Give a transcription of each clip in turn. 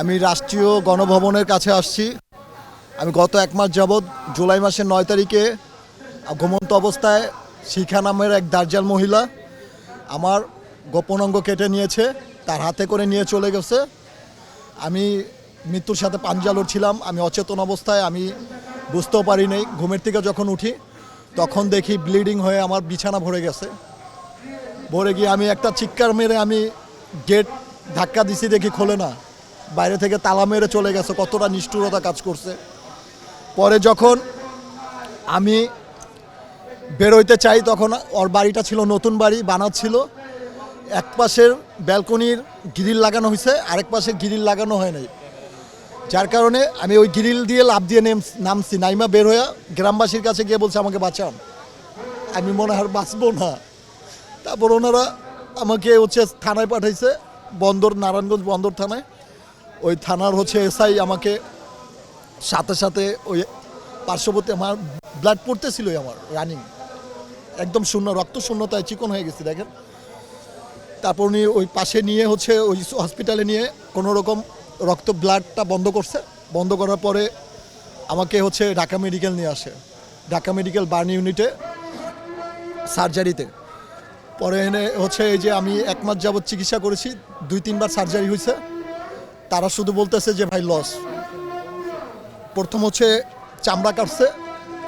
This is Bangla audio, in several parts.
আমি রাষ্ট্রীয় গণভবনের কাছে আসছি। আমি গত এক মাস যাবৎ জুলাই মাসের নয় তারিখে ঘুমন্ত অবস্থায় শিখা নামের এক দার্জাল মহিলা আমার গোপন অঙ্গ কেটে নিয়েছে, তার হাতে করে নিয়ে চলে গেছে। আমি মৃত্যুর সাথে পাঞ্জালোর ছিলাম আমি অচেতন অবস্থায়, আমি বুঝতেও পারি নাই। ঘুমের থেকে যখন উঠি, তখন দেখি ব্লিডিং হয়ে আমার বিছানা ভরে গেছে। ভরে গিয়ে আমি একটা চিৎকার মেরে আমি গেট ধাক্কা দিছি, দেখি খোলে না। বাইরে থেকে তালা মেরে চলে গেছে, কতটা নিষ্ঠুরতা কাজ করছে। পরে যখন আমি বেরোইতে চাই, তখন ওর বাড়িটা ছিল, নতুন বাড়ি বানাচ্ছিল এক পাশের ব্যালকনির গ্রিল লাগানো হয়েছে আরেক পাশে গ্রিল লাগানো হয় নাই। যার কারণে আমি ওই গ্রিল দিয়ে লাভ দিয়ে নেম, নামছি। নাইমা বের হয়ে গ্রামবাসীর কাছে গিয়ে বলছে, আমাকে বাঁচান আমি মনে হয় বাঁচবো না। তারপর ওনারা আমাকে হচ্ছে থানায় পাঠাইছে, বন্দর, নারায়ণগঞ্জ বন্দর থানায়। ওই থানার হচ্ছে এসআই আমাকে সাথে সাথে ওই পার্শ্ববর্তী আমার ব্লাড পড়তেছিলই আমার রানিং একদম শূন্য, রক্ত শূন্যতায় চিকন হয়ে গেছে, দেখেন। তারপর উনি ওই পাশে নিয়ে হচ্ছে ওই হসপিটালে নিয়ে কোনো রকম রক্ত ব্লাডটা বন্ধ করছে। বন্ধ করার পরে আমাকে হচ্ছে ঢাকা মেডিকেল নিয়ে আসে। ঢাকা মেডিকেল বার্ন ইউনিটে সার্জারিতে পরে এনে হচ্ছে এই যে আমি এক মাস যাবৎ চিকিৎসা করেছি দুই তিনবার সার্জারি হয়েছে। তারা শুধু বলতেছে যে ভাই লস প্রথম হচ্ছে চামড়া কাটছে,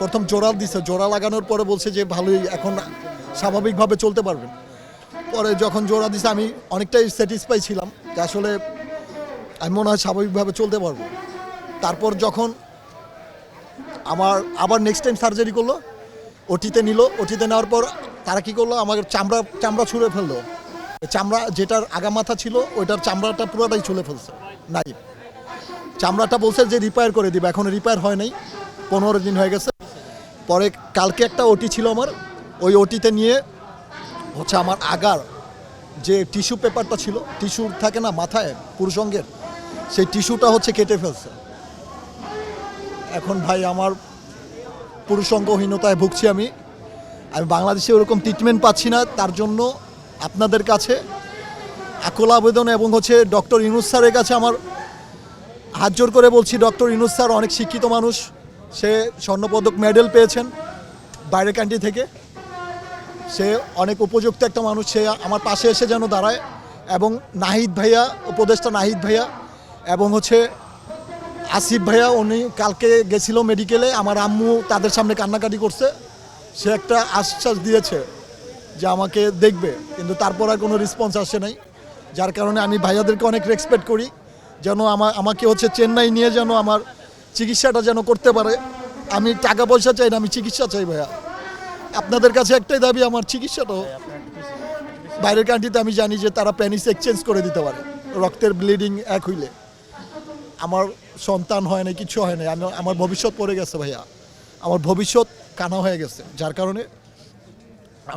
প্রথম জোড়া দিছে। জোড়া লাগানোর পরে বলছে যে ভালোই, এখন স্বাভাবিকভাবে চলতে পারবেন পরে যখন জোড়া দিছে, আমি অনেকটাই স্যাটিসফাই ছিলাম যে আসলে আমি মনে হয় স্বাভাবিকভাবে চলতে পারব। তারপর যখন আমার আবার নেক্সট টাইম সার্জারি করল, ওটিতে নিল। ওটিতে নেওয়ার পর তারা কি করল? আমার চামড়া চামড়া ছুঁড়ে ফেলল। চামড়া যেটার আগা মাথা ছিল, ওইটার চামড়াটা পুরোটাই ছুঁড়ে ফেলছে। নাই। চামড়াটা বলছে যে রিপেয়ার করে দিবে। এখন রিপেয়ার হয় নাই। পনেরো দিন হয়ে গেছে। পরে কালকে একটা ওটি ছিল আমার। ওই ওটিতে নিয়ে হচ্ছে আমার আগার যে টিস্যু পেপারটা ছিল টিস্যু থাকে না মাথায় পুরুষঙ্গের সেই টিস্যুটা হচ্ছে কেটে ফেলছে। এখন ভাই আমার পুরুষঙ্গহীনতায় ভুগছি আমি। আমি বাংলাদেশে ওরকম ট্রিটমেন্ট পাচ্ছি না। তার জন্য আপনাদের কাছে আকুল আবেদন এবং হচ্ছে ডক্টর ইনুস স্যারের কাছে আমার হাত জোর করে বলছি, ডক্টর ইনুস স্যার অনেক শিক্ষিত মানুষ। সে স্বর্ণপদক মেডেল পেয়েছেন বাইরের কান্ট্রি থেকে। সে অনেক উপযুক্ত একটা মানুষ, সে আমার পাশে এসে যেন দাঁড়ায় এবং নাহিদ ভাইয়া, উপদেষ্টা নাহিদ ভাইয়া এবং হচ্ছে আসিফ ভাইয়া, উনি কালকে গেছিল মেডিকেলে আমার আম্মু তাদের সামনে কান্নাকাটি করছে। সে একটা আশ্বাস দিয়েছে যে আমাকে দেখবে, কিন্তু তারপর আর কোনো রেসপন্স আসে নাই। যার কারণে আমি ভাইয়াদেরকে অনেক রেসপেক্ট করি, যেন আমার আমাকে হচ্ছে চেন্নাই নিয়ে যেন আমার চিকিৎসাটা যেন করতে পারে। আমি টাকা পয়সা চাই না, আমি চিকিৎসা চাই ভাইয়া। আপনাদের কাছে একটাই দাবি, আমার চিকিৎসাটাও। বাইরের কান্ট্রিতে আমি জানি যে তারা প্যানিস এক্সচেঞ্জ করে দিতে পারে, রক্তের ব্লিডিং এক হইলে। আমার সন্তান হয় না কিছু হয় না আমি আমার ভবিষ্যৎ পড়ে গেছে ভাইয়া। আমার ভবিষ্যৎ কানা হয়ে গেছে, যার কারণে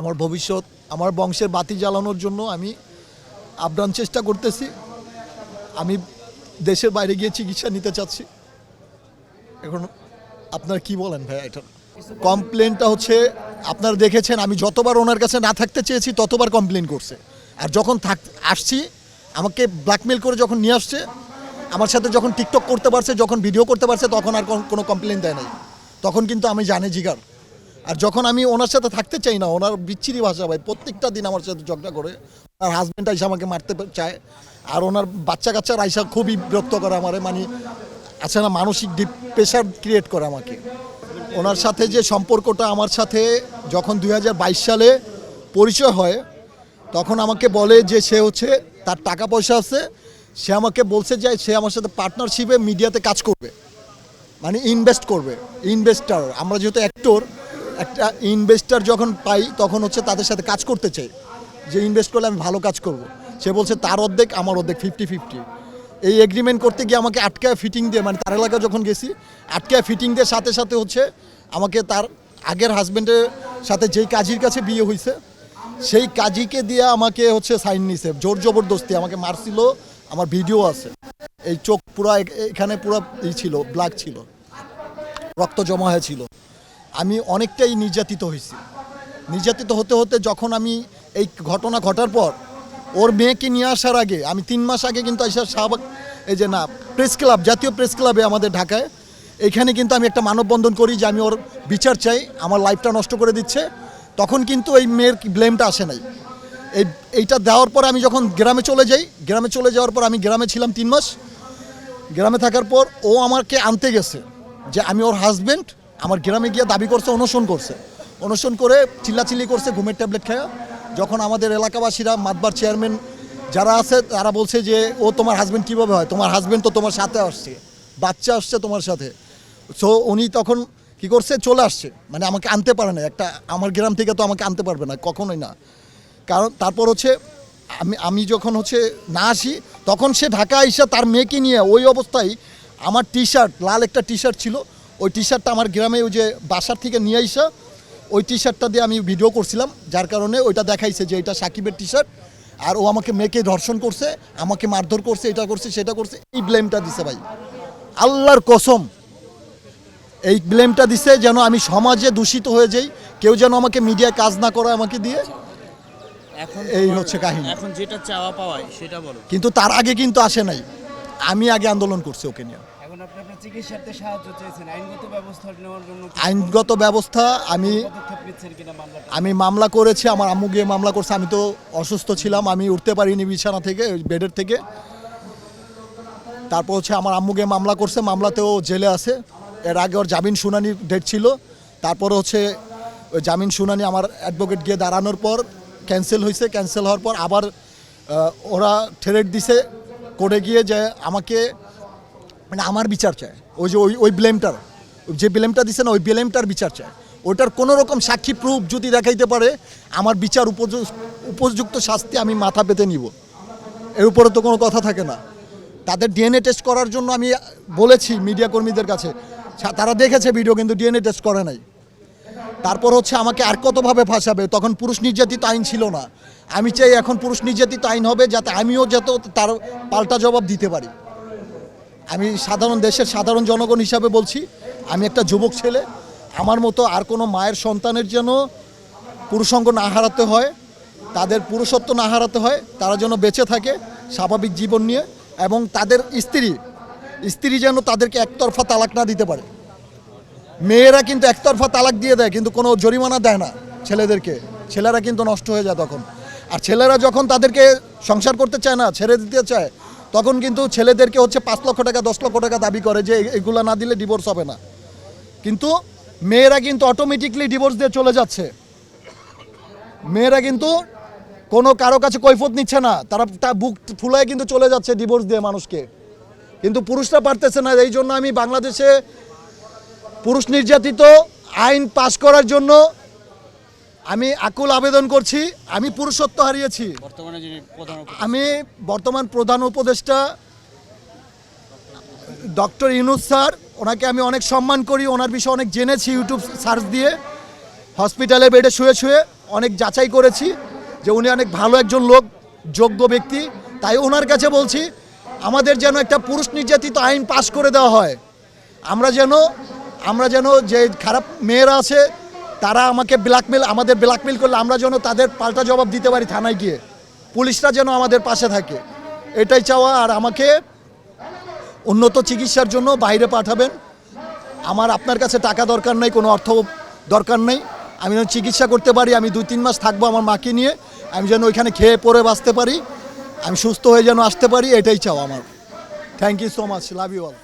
আমার ভবিষ্যৎ, আমার বংশের বাতি জ্বালানোর জন্য আমি আপ্রাণ চেষ্টা করতেছি। আমি দেশের বাইরে গিয়ে চিকিৎসা নিতে চাচ্ছি। এখন আপনারা কি বলেন ভাইয়া এটা? কমপ্লেনটা হচ্ছে, আপনারা দেখেছেন, আমি যতবার ওনার কাছে না থাকতে চেয়েছি, ততবার কমপ্লেন করছে। আর যখন থাক, আসছি, আমাকে ব্ল্যাকমেল করে যখন নিয়ে আসছে, আমার সাথে যখন টিকটক করতে পারছে, যখন ভিডিও করতে পারছে, তখন আর কোনো কমপ্লেন দেয় নাই। তখন কিন্তু আমি জানি জিগার। আর যখন আমি ওনার সাথে থাকতে চাই না, ওনার বিচ্ছিরি ভাষা ভাই, প্রত্যেকটা দিন আমার সাথে ঝগড়া করে। ওনার হাজব্যান্ড আইসা আমাকে মারতে চায়। আর ওনার বাচ্চা কাচ্চার আইসা খুবই বিরক্ত করে আমারে মানে আছে না, মানসিক ডিপ প্রেশার ক্রিয়েট করে আমাকে। ওনার সাথে যে সম্পর্কটা, আমার সাথে যখন দু হাজার বাইশ সালে পরিচয় হয়, তখন আমাকে বলে যে সে হচ্ছে, তার টাকা পয়সা আছে, সে আমাকে বলছে যে সে আমার সাথে পার্টনারশিপে মিডিয়াতে কাজ করবে। মানে ইনভেস্ট করবে ইনভেস্টার আমরা যেহেতু অ্যাক্টর একটা ইনভেস্টার যখন পাই, তখন হচ্ছে তাদের সাথে কাজ করতে চাই। যে ইনভেস্ট করলে আমি ভালো কাজ করব। সে বলছে, তার অর্ধেক, আমার অর্ধেক ফিফটি ফিফটি এই এগ্রিমেন্ট করতে গিয়ে আমাকে আটকায় ফিটিং দিয়ে মানে তার এলাকা যখন গেছি, আটকায় ফিটিং দিয়ে সাথে সাথে হচ্ছে আমাকে তার আগের হাজব্যান্ডের সাথে যেই কাজীর কাছে বিয়ে হয়েছে সেই কাজীকে দিয়ে আমাকে হচ্ছে সাইন নিছে। জোর জবরদস্তি, আমাকে মারছিল, আমার ভিডিও আছে। এই চোখ পুরা এখানে পুরো ই ছিল ব্ল্যাক ছিল। রক্ত জমা হয়েছিল। আমি অনেকটাই নির্যাতিত হয়েছি। নির্যাতিত হতে হতে যখন আমি এই ঘটনা ঘটার পর, ওর মেয়েকে নিয়ে আসার আগে, আমি তিন মাস আগে কিন্তু এসে শাহবাগ, এই যে না, প্রেস ক্লাব, জাতীয় প্রেস ক্লাবে আমাদের ঢাকায় এখানে কিন্তু আমি একটা মানববন্ধন করি যে আমি ওর বিচার চাই, আমার লাইফটা নষ্ট করে দিচ্ছে। তখন কিন্তু এই মেয়ের ব্লেমটা আসে নাই। এই, এইটা দেওয়ার পর আমি যখন গ্রামে চলে যাই, গ্রামে চলে যাওয়ার পর আমি গ্রামে ছিলাম তিন মাস। গ্রামে থাকার পর ও আমাকে আনতে গেছে যে আমি ওর হাজবেন্ড আমার গ্রামে গিয়ে দাবি করছে, অনশন করছে। অনশন করে চিল্লাচিল্লি করছে, ঘুমের ট্যাবলেট খাওয়া যখন আমাদের এলাকাবাসীরা, মাতবার চেয়ারম্যান যারা আছে, তারা বলছে যে, ও তোমার হাজব্যান্ড কীভাবে হয়? তোমার হাজব্যান্ড তো তোমার সাথে আসছে। বাচ্চা আসছে তোমার সাথে। সো উনি তখন কি করছে? চলে আসছে। মানে আমাকে আনতে পারে না একটা, আমার গ্রাম থেকে তো আমাকে আনতে পারবে না, কখনোই না। কারণ, তারপর হচ্ছে, আমি আমি যখন হচ্ছে না আসি, তখন সে ঢাকা আইসা তার মেয়েকে নিয়ে ওই অবস্থায় আমার টি শার্ট লাল একটা টি শার্ট ছিল ওই টি শার্টটা আমার গ্রামে ওই যে বাসার থেকে নিয়ে আইসা ওই টি শার্টটা দিয়ে আমি ভিডিও করছিলাম যার কারণে ওইটা দেখাইছে যে এটা সাকিবের টি শার্ট আর ও আমাকে মেয়েকে ধর্ষণ করছে আমাকে মারধর করছে এটা করছে সেটা করছে এই ব্লেমটা দিছে ভাই। আল্লাহর কসম এই ব্লেমটা দিছে যেন আমি সমাজে দূষিত হয়ে যাই কেউ যেন আমাকে মিডিয়ায় কাজ না করে আমাকে দিয়ে। এখন এই হচ্ছে কাহিনী। এখন যেটা চাওয়া পাওয়াই সেটা বলো। কিন্তু তার আগে কিন্তু আসে নাই। আমি আগে আন্দোলন করছি ওকে নিয়ে। আইনগত ব্যবস্থা আমি আমি মামলা করেছি আমার আম্মু গিয়ে মামলা করছে আমি তো অসুস্থ ছিলাম আমি উঠতে পারিনি বিছানা থেকে ওই বেডের থেকে। তারপর হচ্ছে আমার আম্মু গিয়ে মামলা করছে মামলাতেও জেলে আছে। এর আগে ওর জামিন শুনানির ডেট ছিল। তারপর হচ্ছে ওই জামিন শুনানি আমার অ্যাডভোকেট গিয়ে দাঁড়ানোর পর ক্যান্সেল হয়েছে ক্যান্সেল হওয়ার পর আবার ওরা ঠেরেট দিছে। কোর্টে গিয়ে যে আমাকে মানে আমার বিচার চায়। ওই যে ওই ওই ব্লেমটার যে ব্লেমটা দিছে না, ওই ব্লেমটার বিচার চায়। ওটার কোনো রকম সাক্ষী প্রুফ যদি দেখাইতে পারে, আমার বিচার উপযুক্ত শাস্তি আমি মাথা পেতে নিব। এর উপরে তো কোনো কথা থাকে না। তাদের ডিএনএ টেস্ট করার জন্য আমি বলেছি মিডিয়া কর্মীদের কাছে। তারা দেখেছে ভিডিও কিন্তু ডিএনএ টেস্ট করে নাই। তারপর হচ্ছে আমাকে আর কতভাবে ফাঁসাবে? তখন পুরুষ নির্যাতিত আইন ছিল না। আমি চাই এখন পুরুষ নির্যাতিত আইন হবে যাতে আমিও যাতে তার পাল্টা জবাব দিতে পারি। আমি সাধারণ দেশের সাধারণ জনগণ হিসাবে বলছি, আমি একটা যুবক ছেলে, আমার মতো আর কোনো মায়ের সন্তানের যেন পুরুষাঙ্গ না হারাতে হয়, তাদের পুরুষত্ব না হারাতে হয়, তারা যেন বেঁচে থাকে স্বাভাবিক জীবন নিয়ে এবং তাদের স্ত্রী স্ত্রী যেন তাদেরকে একতরফা তালাক না দিতে পারে। মেয়েরা কিন্তু একতরফা তালাক দিয়ে দেয়, কিন্তু কোনো জরিমানা দেয় না ছেলেদেরকে। ছেলেরা কিন্তু নষ্ট হয়ে যায় তখন। আর ছেলেরা যখন তাদেরকে সংসার করতে চায় না, ছেড়ে দিতে চায়, তখন কিন্তু ছেলেদেরকে হচ্ছে পাঁচ লক্ষ টাকা, দশ লক্ষ টাকা দাবি করে যে এগুলা না দিলে ডিভোর্স হবে না। কিন্তু মেয়েরা কিন্তু অটোমেটিকলি ডিভোর্স দিয়ে চলে যাচ্ছে। মেয়েরা কিন্তু কোনো কারও কাছে কৈফত নিচ্ছে না, তারা তা বুক ফুলায় কিন্তু চলে যাচ্ছে ডিভোর্স দিয়ে মানুষকে। কিন্তু পুরুষরা পারতেছে না এই জন্য আমি বাংলাদেশে পুরুষ নির্যাতিত আইন পাশ করার জন্য আমি আকুল আবেদন করছি আমি পুরুষত্ব হারিয়েছি। আমি বর্তমান প্রধান উপদেষ্টা ডক্টর ইউনুস স্যার ওনাকে আমি অনেক সম্মান করি ওনার বিষয়ে অনেক জেনেছি ইউটিউব সার্চ দিয়ে। হসপিটালে বেডে শুয়ে শুয়ে অনেক যাচাই করেছি যে উনি অনেক ভালো একজন লোক যোগ্য ব্যক্তি। তাই ওনার কাছে বলছি আমাদের যেন একটা পুরুষ নির্যাতিত আইন পাশ করে দেওয়া হয়। আমরা যেন আমরা যেন যে খারাপ মেয়েরা আছে, তারা আমাকে ব্ল্যাকমেল আমাদের ব্ল্যাকমেল করলে আমরা যেন তাদের পাল্টা জবাব দিতে পারি থানায় গিয়ে। পুলিশরা যেন আমাদের পাশে থাকে। এটাই চাওয়া, আর আমাকে উন্নত চিকিৎসার জন্য বাইরে পাঠাবেন। আমার, আপনার কাছে টাকা দরকার নেই, কোনো অর্থ দরকার নেই। আমি যেন চিকিৎসা করতে পারি, আমি দুই তিন মাস থাকব আমার মাকে নিয়ে। আমি যেন ওইখানে খেয়ে পরে বাঁচতে পারি। আমি সুস্থ হয়ে যেন আসতে পারি, এটাই চাও আমার। Thank you so much love you all